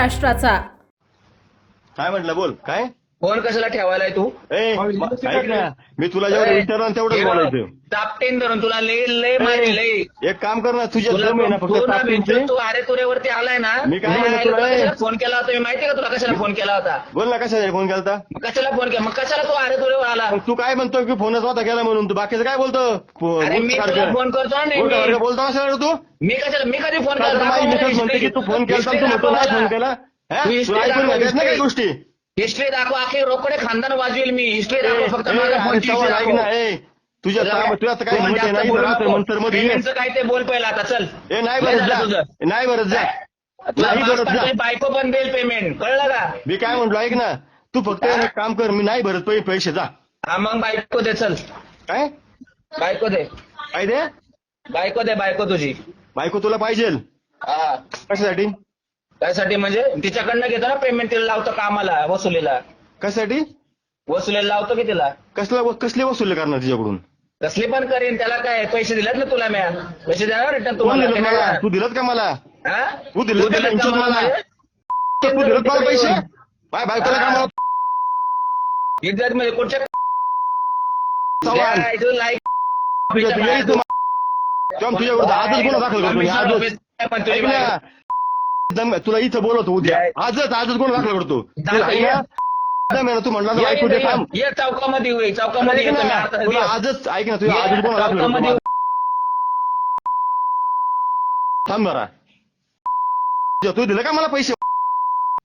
महाराष्ट्राचा. काय म्हटलं बोल काय? फोन कशाला ठेवायलाय तू? ए म- ऐक ना मी तुला जेवढं विचारलं तेवढंच बोलायचं दापटेन धरून तुला लय लय मारी लय. एक काम कर ना तुझ्या तुला जम आहे ना फक्त तू ना तापींचे. भेटतो, तू अरे तुऱ्यावरती आलाय ना मी काय तुला, ए? कशाला फोन केला होता मी माहितीये का तुला कशाला फोन केला होता? बोल ना कशासाठी फोन केलता? मग कशाला फोन केला? मग कशाला तू अरे तुऱ्यावर आला? मग तू काय म्हणतो की फोनच होता केला म्हणून? तू बाकीचं काय बोलतो? फो- अरे मी तुला. फोन करतो ना बोलतो कशाला तू? मी कशाला मी कधी फोन काय तर माझी मिसेस म्हणते की तू फोन केला तू म्हणतो नाही फोन केला? हा? तू तुला ऐकून घेत नाही काही गोष्टी? हिस्ट्री दाखव अखे रोकडे खानदान वाजवेल मी. हिस्ट्री दाखव फक्त. ए तुझ्या तुला काम- तुझ्या आता काय तू म्हणते जास्त नाही. मंतरमध्ये काय ते बोल पहिला आता चल. ए नाही बरं जा. नाही बरं जा. नाही बरं जा. बायको पण देईल पेमेंट कळलं का? मी काय म्हणलो ऐक ना. तू फक्त? एक काम कर मी नाही भरत पै- पैसे जा. हा मग बायको दे चल. काय? बायको दे. काय दे? बायको दे बायको तुझी. बायको तुला पाहिजे हा. कशासाठी? त्यासाठी म्हणजे तिच्याकडनं घेतो ना पेमेंट तिला लावतो कामाला वसुलीला कशासाठी वसुलीला लावतो की तिला कसला कसले वसूल करणार तिच्याकडून कसली पण करीन त्याला काय पैसे दिलेत ना तुला म्या पैसे देणार रिटर्न कोण तुम्हाला दिलं? तू दिलत का मला हा? तू दिलं का दिलेत त्यांच्यात का मला? मला? तू दिलत मला पैसे बाय बायकोला. कामाला इज्जत म्हणजे कुठच्या चव्हाण. द्या, इथून like तुझ्या- विरुद्ध आजच गुन्हा दाखल करतो मी आजच ऐक ना दम तुला इथं बोलवतो उद्या. आजच आजच गुन्हा दाखल करतो तू म्हणला ना ऐकू दे थांब. ये चौकामध्ये चौकामध्ये. आजच ऐक ना तुझ्या आजच गुन्हा दाखल थांब जरा. तू दिलं का मला पैसे?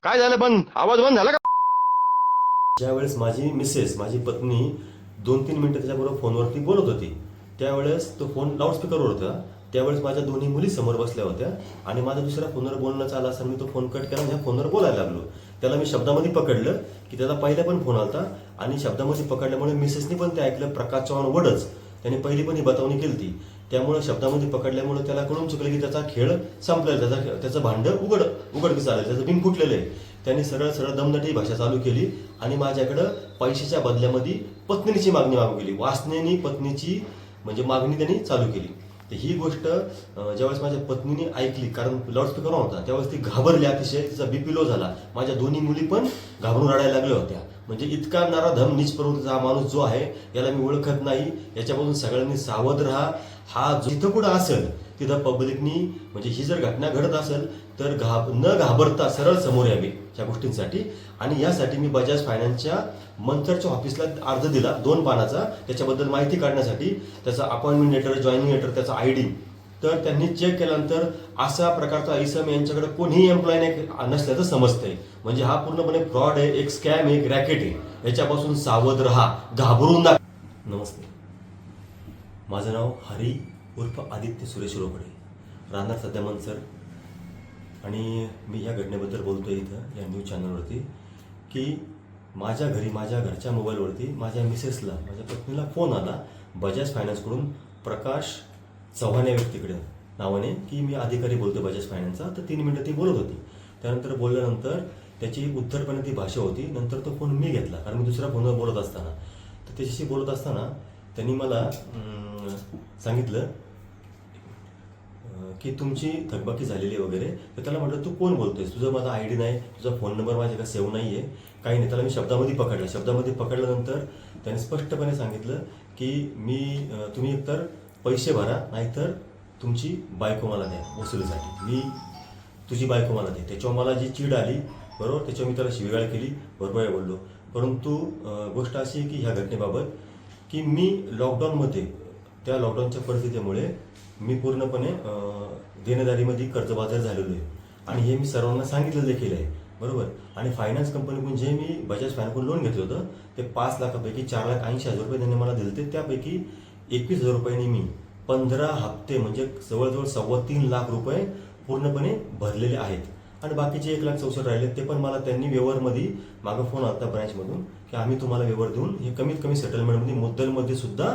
काय झालं बंद? आवाज बंद झाला का? ज्यावेळेस माझी मिसेस माझी पत्नी दोन तीन मिनिटं त्याच्याबरोबर फोनवरती बोलत होती त्यावेळेस तो फोन लाऊडस्पीकरवर होता. त्यावेळेस माझ्या दोन्ही मुली समोर बसल्या होत्या आणि माझा दुसरा फोनवर बोलणं चाला असं मी तो फोन कट केला आणि ह्या फोनवर बोलायला लागलो. त्याला मी शब्दामध्ये पकडलं की त्याचा पहिला पण फोन आला आणि शब्दामध्ये पकडल्यामुळे मिसेसनी पण ते ऐकलं प्रकाश चव्हाण वडच. त्याने पहिली पण ही बतावणी केली ती त्यामुळे शब्दामध्ये पकडल्यामुळे त्याला कळून चुकलं की त्याचा खेळ संपलेला त्याचा त्याचं भांड उघड उघडकीस आलं त्याचं बिन फुटलेलं आहे. त्याने सरळ सरळ दमदटी भाषा चालू केली आणि माझ्याकडं पैशाच्या बदल्यामध्ये पत्नीची मागणी मागू केली. वासनेनी पत्नीची म्हणजे मागणी त्यांनी चालू केली. तर ही गोष्ट ज्यावेळेस माझ्या पत्नीने ऐकली कारण लाऊडस्पीकर होता त्यावेळेस ती घाबरली अतिशय तिचा बीपी लो झाला. माझ्या दोन्ही मुली पण घाबरून रडायला लागल्या होत्या. म्हणजे इतका नराधम नीच प्रवृत्तीचा हा माणूस जो आहे याला मी ओळखत नाही. याच्यापासून सगळ्यांनी सावध राहा. हा जो जिथं कुठं असेल तिथं पब्लिकनी म्हणजे ही जर घटना घडत असेल तर घाब न घाबरता सरळ समोर यावे या गोष्टींसाठी. आणि यासाठी मी बजाज फायनान्सच्या मंथरच्या ऑफिसला अर्ज दिला दोन पानाचा. त्याच्याबद्दल माहिती काढण्यासाठी. त्याचा अपॉइंटमेंट लेटर जॉईनिंग लेटर त्याचा आय डी तर त्यांनी चेक केल्यानंतर अशा प्रकारचा इसम यांच्याकडे कोणीही एम्प्लॉय नाही नसल्याचं समजतंय. म्हणजे हा पूर्णपणे फ्रॉड आहे एक स्कॅम आहे एक रॅकेट आहे. याच्यापासून सावध राहा घाबरून ना नमस्ते. माझं नाव हरी उर्फ आदित्य सुरेश रोकडे. राहणार सध्या मनसर आणि मी या घटनेबद्दल बोलतो इथं या न्यूज चॅनलवरती की माझ्या घरी माझ्या घरच्या मोबाईलवरती माझ्या मिसेसला माझ्या पत्नीला फोन आला. बजाज फायनान्सकडून प्रकाश चव्हाण या व्यक्तीकडे नावाने की मी अधिकारी बोलतो बजाज फायनान्सचा तर तीन मिनिटं ती बोलत होती. त्यानंतर बोलल्यानंतर त्याची उत्तरपणे ती भाषा होती नंतर तो फोन मी घेतला कारण मी दुसऱ्या फोनवर बोलत असताना. तर त्याच्याशी बोलत असताना त्यांनी मला सांगितलं की तुमची थकबाकी झालेली वगैरे तर त्याला म्हटलं तू कोण बोलतोयस? तुझं माझा आय डी नाही तुझा फोन नंबर माझ्याकडे सेव्ह नाही आहे काही नाही त्याला मी शब्दामध्ये पकडलं. शब्दामध्ये पकडल्यानंतर त्याने स्पष्टपणे सांगितलं की मी तुम्ही एकतर पैसे भरा नाहीतर तुमची बायको मला द्या वसुलीसाठी. मी तुझी बायको मला दे त्याच्यावर मला जी चीड आली बरोबर? त्याच्यावर मी त्याला शिवीगाळ केली बरोबर बोललो. परंतु गोष्ट अशी आहे की ह्या घटनेबाबत की मी लॉकडाऊनमध्ये त्या लॉकडाऊनच्या परिस्थितीमुळे मी पूर्णपणे देणेदारीमध्ये कर्जबाजार झालेलो आहे. आणि हे मी सर्वांना सांगितलं देखील आहे. बरोबर? आणि फायनान्स कंपनीकडून जे मी बजाज फायनान्सकडून लोन घेतलं होतं ते पाच लाखापैकी चार लाख ऐंशी हजार रुपये त्यांनी मला दिले त्यापैकी एकवीस हजार रुपयांनी मी पंधरा हप्ते म्हणजे जवळजवळ सव्वा तीन लाख रुपये पूर्णपणे भरलेले आहेत. आणि बाकीचे एक लाख चौसष्ट राहिले ते पण मला त्यांनी व्यवहारमध्ये मागं फोन आला ब्रँचमधून की आम्ही तुम्हाला व्यवहार देऊन हे कमीत कमी सेटलमेंटमध्ये मुद्दलमध्ये सुद्धा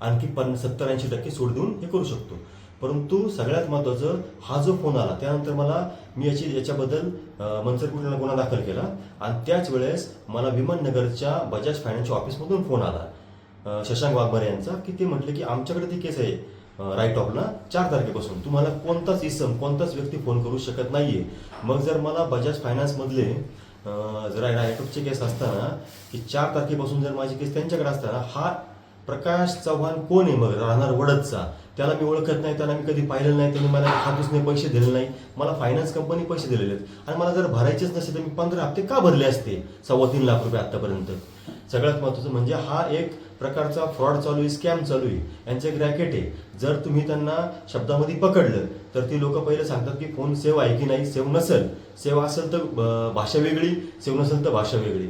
आणखी पन सत्तर ऐंशी टक्के सूट देऊन हे करू शकतो. परंतु सगळ्यात महत्त्वाचं हा जो फोन आला त्यानंतर मला मी याची याच्याबद्दल अं, मनसर गुन्हा दाखल केला आणि त्याच वेळेस मला विमाननगरच्या बजाज फायनान्सच्या ऑफिसमधून फोन आला. शशांक वाघमारे यांचा की ते म्हटले की आमच्याकडे ती केस आहे राईट ऑफला चार तारखेपासून. तुम्हाला कोणताच इसम कोणताच व्यक्ती फोन करू शकत नाहीये. मग जर मला बजाज फायनान्समधले जरा जर राईट ऑफची केस असताना की चार तारखेपासून जर माझी केस त्यांच्याकडे असताना हा प्रकाश चव्हाण कोण आहे मग? राहणार वडदचा. त्याला मी ओळखत नाही त्याला मी कधी पाहिलेलं नाही त्यांनी मला हातूसने पैसे दिले नाही. मला फायनान्स कंपनी पैसे दिलेले आहेत. आणि मला जर भरायचेच नसेल तर मी पंधरा हप्ते का भरले असते? सव्वा तीन लाख रुपये आतापर्यंत. सगळ्यात महत्त्वाचं म्हणजे हा एक प्रकारचा फ्रॉड चालू आहे स्कॅम चालू आहे. यांचे ग्रॅकेट रॅकेट आहे. जर तुम्ही त्यांना शब्दामध्ये पकडलं तर ती लोक पहिले सांगतात की फोन सेव्ह आहे की नाही सेव्ह नसेल. सेव्ह असेल तर भाषा वेगळी सेव्ह नसेल तर भाषा वेगळी.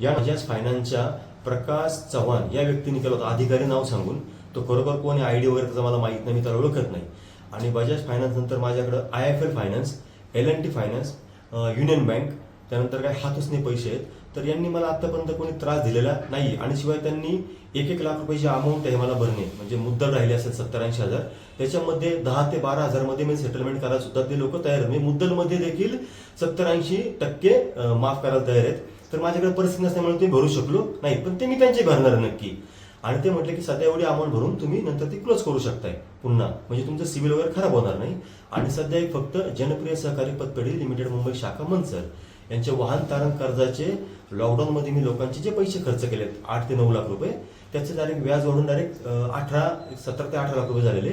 या बजाज फायनान्सच्या प्रकाश चव्हाण या व्यक्तीने केलं होतं. अधिकारी नाव सांगून. तो खरोखर कोण आय डी वगैरे त्याचा मला माहीत नाही मी त्याला ओळखत नाही. आणि बजाज फायनान्स नंतर माझ्याकडं I F L finance L N T finance union bank त्यानंतर काय हातूसने पैसे आहेत. तर यांनी मला आतापर्यंत कोणी त्रास दिलेला नाही. आणि शिवाय त्यांनी एक एक लाख रुपयाची अमाऊंट आहे मला भरणे. म्हणजे मुद्दल राहिले असेल सत्तर ऐंशी हजार. त्याच्यामध्ये दहा ते बारा हजारमध्ये मी सेटलमेंट करायला सुद्धा ते लोक तयार आहेत. म्हणजे मुद्दलमध्ये देखील सत्तर ऐंशी टक्के माफ करायला तयार आहेत. तर माझ्याकडे परिस्थिती नसल्यामुळे ते भरू शकलो नाही. पण ते मी त्यांचे भरणार नक्की. आणि ते म्हटले की सध्या एवढी अमाऊंट भरून तुम्ही नंतर ती क्लोज करू शकताय पुन्हा. म्हणजे तुमचं सिव्हिल वगैरे खराब होणार नाही. आणि सध्या एक फक्त जनप्रिय सहकारी पतपेढी लिमिटेड मुंबई शाखा मनसर यांचे वाहन तारण कर्जाचे लॉकडाऊनमध्ये मी लोकांचे जे पैसे खर्च केलेत आठ ते नऊ लाख रुपये त्याचे डायरेक्ट व्याज वाढून डायरेक्ट अठरा सतरा ते अठरा लाख रुपये झालेले.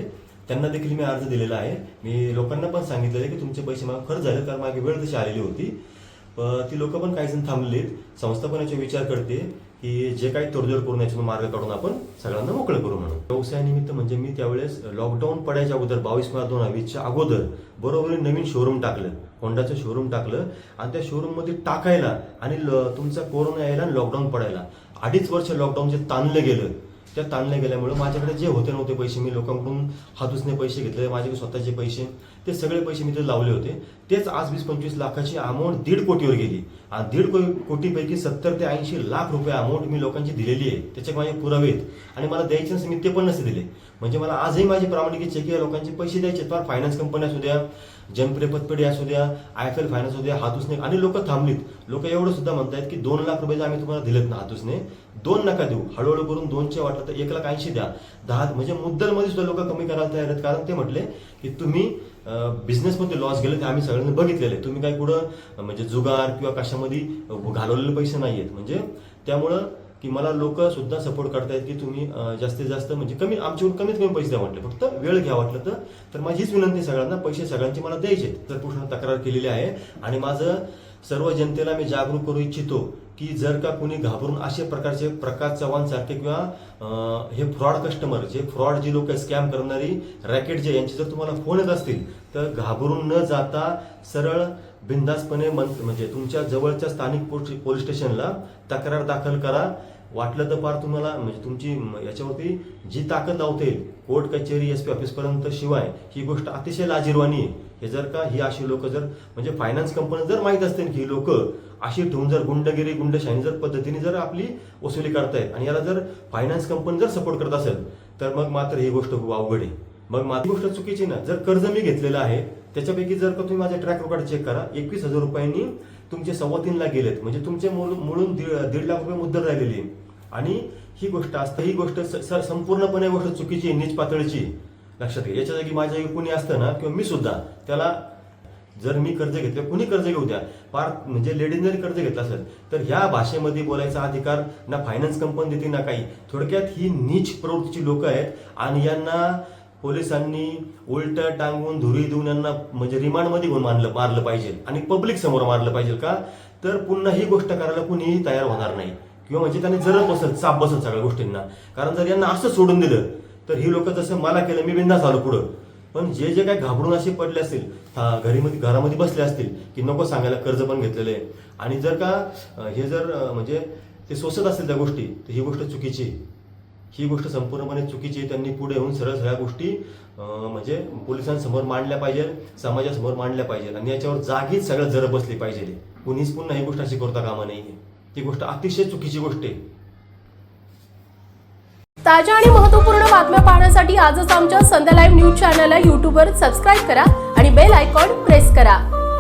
त्यांना देखील मी अर्ज दिलेला आहे. मी लोकांना पण सांगितलेलं की तुमचे पैसे मला खर्च झाले कारण मागे वेळ तशी आलेली होती. ती लोक पण काही जण थांबलेत. संस्था पण याचा विचार करते. की जे काही तोडजोड करून याच्यातून मार्ग काढून आपण सगळ्यांना मोकळं करू म्हणून. व्यवसायानिमित्त म्हणजे मी त्यावेळेस लॉकडाऊन पडायच्या अगोदर बावीस मार्च दोन हजार वीसच्या अगोदर बरोबर नवीन शोरूम टाकलं होंडाचं शोरूम टाकलं आणि त्या शोरूममध्ये टाकायला आणि तुमचा कोरोना यायला आणि लॉकडाऊन पडायला. अडीच वर्ष लॉकडाऊनचे ताणलं गेलं. त्या ताणल्या गेल्यामुळे माझ्याकडे जे होते नव्हते पैसे मी लोकांकडून हातूसने पैसे घेतले माझ्याकडे स्वतःचे पैसे ते सगळे पैसे मी ते लावले होते. तेच आज वीस पंचवीस लाखाची अमाऊंट दीड कोटीवर गेली. आणि दीड को- कोटीपैकी सत्तर ते ऐंशी लाख रुपये अमाऊंट मी लोकांची दिलेली आहे. त्याचे माझे पुरावे आहेत. आणि मला द्यायचे नसते मी ते पण नसे दिले. म्हणजे मला आजही माझी प्रामाणिक चेक लोकांचे पैसे द्यायचे फार फायनान्स कंपन्या असू द्या जनप्रिय पतपेढी असू द्या आय एफ एल फायनान्स असू द्या हातूसने. आणि लोक थांबलीत. लोक एवढं सुद्धा म्हणतायत की दोन लाख रुपये जर आम्ही तुम्हाला दिलेत ना हातूसने. दोन नका देऊ. हळूहळू करून दोनचे वाटलं तर एक लाख ऐंशी द्या. दहा म्हणजे मुद्दलमध्ये सुद्धा लोक कमी करायला तयार आहेत. कारण ते म्हटले की तुम्ही बिझनेसमध्ये लॉस गेले ते आम्ही सगळ्यांनी बघितलेले तुम्ही काही कुठं म्हणजे जुगार किंवा कशामध्ये घालवलेले पैसे नाही आहेत म्हणजे त्यामुळं की मला लोक सुद्धा सपोर्ट करतायत की तुम्ही जास्तीत जास्त म्हणजे कमी आमच्याकडून कमीत कमी पैसे द्या वाटले फक्त वेळ घ्या वाटलं तर. तर माझीच विनंती सगळ्यांना पैसे सगळ्यांचे मला द्यायचे तर पूर्ण तक्रार केलेली आहे आणि माझं सर्व जनतेला मी जागरूक करू इच्छितो की जर का कोणी घाबरून असे प्रकारचे प्रकाश चव्हाण सारखे किंवा हे फ्रॉड कस्टमर जे फ्रॉड जी लोक स्कॅम करणारी रॅकेट जे यांचे जर तुम्हाला फोन येत असतील तर घाबरून न जाता सरळ बिंदासपणे मन- म्हणजे तुमच्या जवळच्या स्थानिक पोलीस पोलीस स्टेशनला तक्रार दाखल करा. वाटलं तर फार तुम्हाला म्हणजे तुमची याच्यावरती जी ताकद लावते कोर्ट कचेरी एस पी ऑफिसपर्यंत शिवाय ही गोष्ट अतिशय लाजीरवाणी आहे. हे जर का ही अशी लोक जर म्हणजे फायनान्स कंपनी जर माहीत असतील की ही लोक अशी ठेवून जर गुंडगिरी गुंडशाही जर पद्धतीने जर आपली वसुली करतायत आणि याला जर फायनान्स कंपनी जर सपोर्ट करत असेल तर मग मात्र ही गोष्ट खूप अवघड आहे. मग माझी गोष्ट चुकीची ना. जर कर्ज मी घेतलेलं आहे त्याच्यापैकी जर का तुम्ही माझ्या ट्रॅक रेकॉर्ड चेक करा एकवीस हजार रुपयांनी तुमचे सव्वा तीन लाख गेलेत. म्हणजे तुमचे मूळ- मिळून दीड दीड लाख रुपये मुद्दल राहिलेली. आहे आणि ही गोष्ट असतं ही गोष्ट संपूर्णपणे गोष्ट चुकीची नीच पातळीची लक्षात घ्या. याच्या जागी माझ्या कुणी असतं ना किंवा मी सुद्धा त्याला जर मी कर्ज घेतलं कुणी कर्ज घेऊ द्या. फार म्हणजे लेडीज जरी कर्ज घेतलं असेल तर ह्या भाषेमध्ये बोलायचा अधिकार ना फायनान्स कंपनी देते ना काही. थोडक्यात ही नीच प्रवृत्तीची लोक आहेत आणि यांना पोलिसांनी उलट टांगून धुरी देऊन यांना म्हणजे रिमांडमध्ये घेऊन मानलं मारलं पाहिजे. आणि पब्लिक समोर मारलं पाहिजे का? तर पुन्हा ही गोष्ट करायला कुणीही तयार होणार नाही. किंवा म्हणजे त्यांनी जरब बसत चाप बसत सगळ्या गोष्टींना. कारण जर यांना असं सोडून दिलं तर ही लोक जसं मला केलं मी बिंदास आलो पुढं. पण जे जे काय घाबरून असे पडले असतील घरीमध्ये घरामध्ये बसले असतील की नको सांगायला कर्ज पण घेतलेलं आहे. आणि जर का हे जर म्हणजे ते सोसत असतील त्या गोष्टी तर ही गोष्ट चुकीची आहे. ही गोष्ट संपूर्णपणे चुकीची आहे. त्यांनी पुढे येऊन सरळ सगळ्या गोष्टी म्हणजे पोलिसांसमोर मांडल्या पाहिजे समाजासमोर मांडल्या पाहिजे आणि याच्यावर जागीच सगळं जर बसली पाहिजे. कुणीच पुन्हा ही गोष्ट अशी करता कामा नाही ती गोष्ट अतिशय चुकीची गोष्ट आहे. ताज्या आणि महत्त्वपूर्ण बातम्या पाहण्यासाठी आजच आमच्या संध्या लाईव्ह न्यूज चॅनलला यूट्यूबवर सबस्क्राईब करा आणि बेल आयकॉन प्रेस करा.